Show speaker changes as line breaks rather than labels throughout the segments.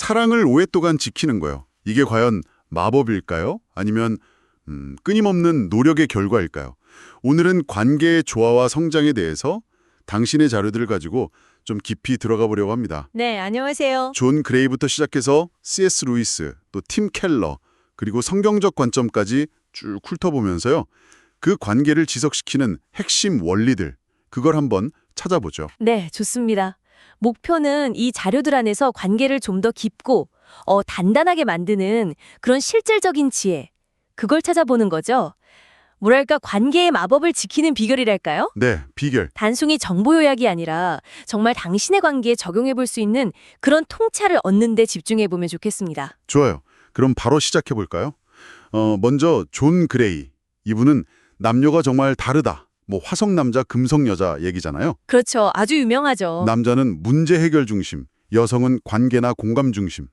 사랑을 오랫동안 지키는 거요. 이게 과연 마법일까요? 아니면 음, 끊임없는 노력의 결과일까요? 오늘은 관계의 조화와 성장에 대해서 당신의 자료들을 가지고 좀 깊이 들어가 보려고 합니다.
네, 안녕하세요.
존 그레이부터 시작해서 C.S. 루이스, 또 팀 켈러, 그리고 성경적 관점까지 쭉 훑어보면서요. 그 관계를 지속시키는 핵심 원리들, 그걸 한번 찾아보죠.
네, 좋습니다. 목표는 이 자료들 안에서 관계를 좀 더 깊고 어, 단단하게 만드는 그런 실질적인 지혜. 그걸 찾아보는 거죠. 뭐랄까 관계의 마법을 지키는 비결이랄까요?
네, 비결.
단순히 정보 요약이 아니라 정말 당신의 관계에 적용해 볼 수 있는 그런 통찰을 얻는 데 집중해 보면 좋겠습니다.
좋아요. 그럼 바로 시작해 볼까요? 어, 먼저 존 그레이. 이분은 남녀가 정말 다르다. 뭐 화성 남자, 금성 여자 얘기잖아요.
그렇죠. 아주 유명하죠.
남자는 문제 해결 중심, 여성은 관계나 공감 중심.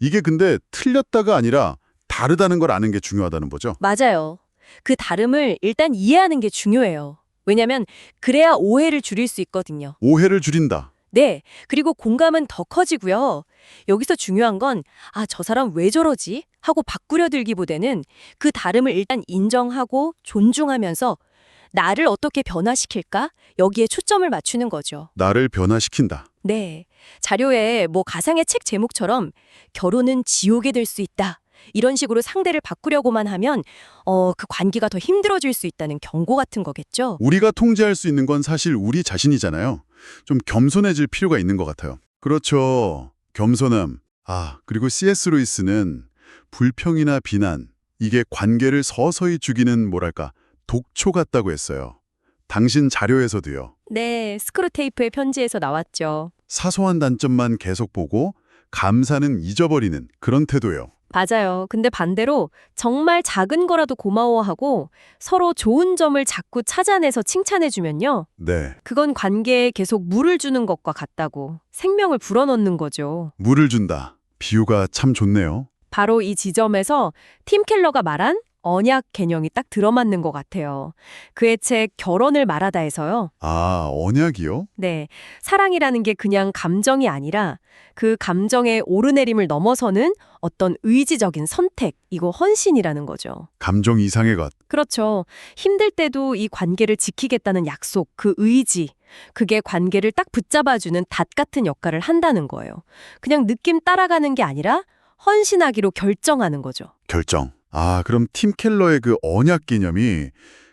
이게 근데 틀렸다가 아니라 다르다는 걸 아는 게 중요하다는 거죠.
맞아요. 그 다름을 일단 이해하는 게 중요해요. 왜냐면 그래야 오해를 줄일 수 있거든요.
오해를 줄인다.
네. 그리고 공감은 더 커지고요. 여기서 중요한 건, 아, 저 사람 왜 저러지? 하고 바꾸려 들기보다는 그 다름을 일단 인정하고 존중하면서 나를 어떻게 변화시킬까? 여기에 초점을 맞추는 거죠.
나를 변화시킨다.
네. 자료에 뭐 가상의 책 제목처럼 결혼은 지옥이 될 수 있다. 이런 식으로 상대를 바꾸려고만 하면 어, 그 관계가 더 힘들어질 수 있다는 경고 같은 거겠죠.
우리가 통제할 수 있는 건 사실 우리 자신이잖아요. 좀 겸손해질 필요가 있는 것 같아요. 그렇죠. 겸손함. 아, 그리고 C.S. 루이스는 불평이나 비난, 이게 관계를 서서히 죽이는 뭐랄까, 독초 같다고 했어요. 당신 자료에서도요.
네, 스크루테이프의 편지에서 나왔죠.
사소한 단점만 계속 보고 감사는 잊어버리는 그런 태도요.
맞아요. 근데 반대로 정말 작은 거라도 고마워하고 서로 좋은 점을 자꾸 찾아내서 칭찬해주면요.
네.
그건 관계에 계속 물을 주는 것과 같다고 생명을 불어넣는 거죠.
물을 준다. 비유가 참 좋네요.
바로 이 지점에서 팀 켈러가 말한 언약 개념이 딱 들어맞는 것 같아요. 그의 책 결혼을 말하다에서요.
아, 언약이요?
네, 사랑이라는 게 그냥 감정이 아니라 그 감정의 오르내림을 넘어서는 어떤 의지적인 선택, 이거 헌신이라는 거죠.
감정 이상의 것.
그렇죠. 힘들 때도 이 관계를 지키겠다는 약속, 그 의지, 그게 관계를 딱 붙잡아주는 닷 같은 역할을 한다는 거예요. 그냥 느낌 따라가는 게 아니라 헌신하기로 결정하는 거죠.
결정. 아, 그럼 팀 켈러의 그 언약 개념이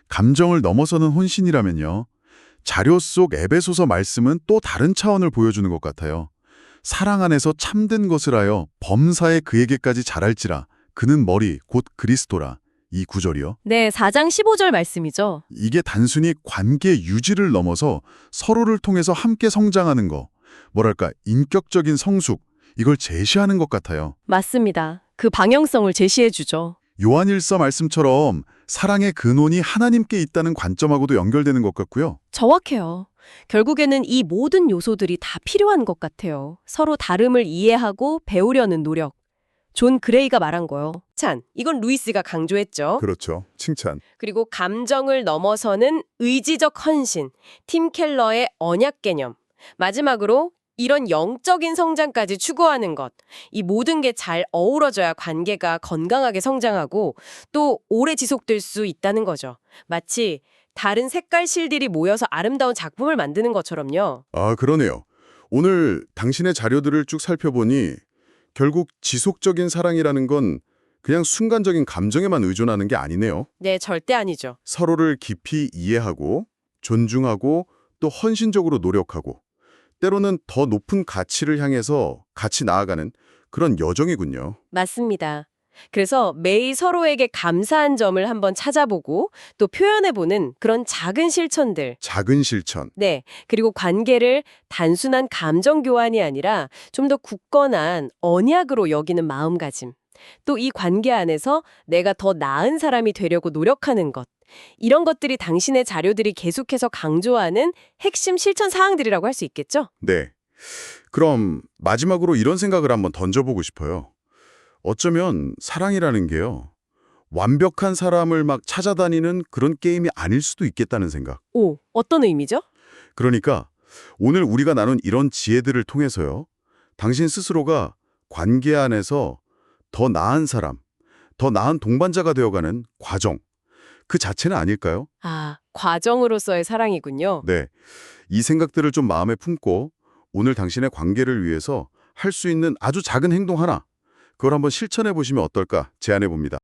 감정을 넘어서는 혼신이라면요. 자료 속 에베소서 말씀은 또 다른 차원을 보여주는 것 같아요. 사랑 안에서 참된 것을 하여 범사에 그에게까지 잘할지라 그는 머리 곧 그리스도라. 이 구절이요.
네, 4장 15절 말씀이죠.
이게 단순히 관계 유지를 넘어서 서로를 통해서 함께 성장하는 거. 뭐랄까 인격적인 성숙 이걸 제시하는 것 같아요.
맞습니다. 그 방향성을 제시해 주죠.
요한일서 말씀처럼 사랑의 근원이 하나님께 있다는 관점하고도 연결되는 것 같고요.
정확해요. 결국에는 이 모든 요소들이 다 필요한 것 같아요. 서로 다름을 이해하고 배우려는 노력. 존 그레이가 말한 거요. 찬, 이건 루이스가 강조했죠.
그렇죠. 칭찬.
그리고 감정을 넘어서는 의지적 헌신, 팀 켈러의 언약 개념. 마지막으로 이런 영적인 성장까지 추구하는 것. 이 모든 게 잘 어우러져야 관계가 건강하게 성장하고 또 오래 지속될 수 있다는 거죠. 마치 다른 색깔 실들이 모여서 아름다운 작품을 만드는 것처럼요.
아, 그러네요. 오늘 당신의 자료들을 쭉 살펴보니 결국 지속적인 사랑이라는 건 그냥 순간적인 감정에만 의존하는 게 아니네요.
네, 절대 아니죠.
서로를 깊이 이해하고 존중하고 또 헌신적으로 노력하고 때로는 더 높은 가치를 향해서 같이 나아가는 그런 여정이군요.
맞습니다. 그래서 매일 서로에게 감사한 점을 한번 찾아보고 또 표현해보는 그런 작은 실천들.
작은 실천.
네. 그리고 관계를 단순한 감정 교환이 아니라 좀 더 굳건한 언약으로 여기는 마음가짐. 또 이 관계 안에서 내가 더 나은 사람이 되려고 노력하는 것. 이런 것들이 당신의 자료들이 계속해서 강조하는 핵심 실천 사항들이라고 할 수 있겠죠?
네. 그럼 마지막으로 이런 생각을 한번 던져보고 싶어요. 어쩌면 사랑이라는 게요. 완벽한 사람을 막 찾아다니는 그런 게임이 아닐 수도 있겠다는 생각.
오, 어떤 의미죠?
그러니까 오늘 우리가 나눈 이런 지혜들을 통해서요. 당신 스스로가 관계 안에서 더 나은 사람, 더 나은 동반자가 되어가는 과정, 그 자체는 아닐까요?
아, 과정으로서의 사랑이군요.
네. 이 생각들을 좀 마음에 품고 오늘 당신의 관계를 위해서 할 수 있는 아주 작은 행동 하나, 그걸 한번 실천해 보시면 어떨까 제안해 봅니다.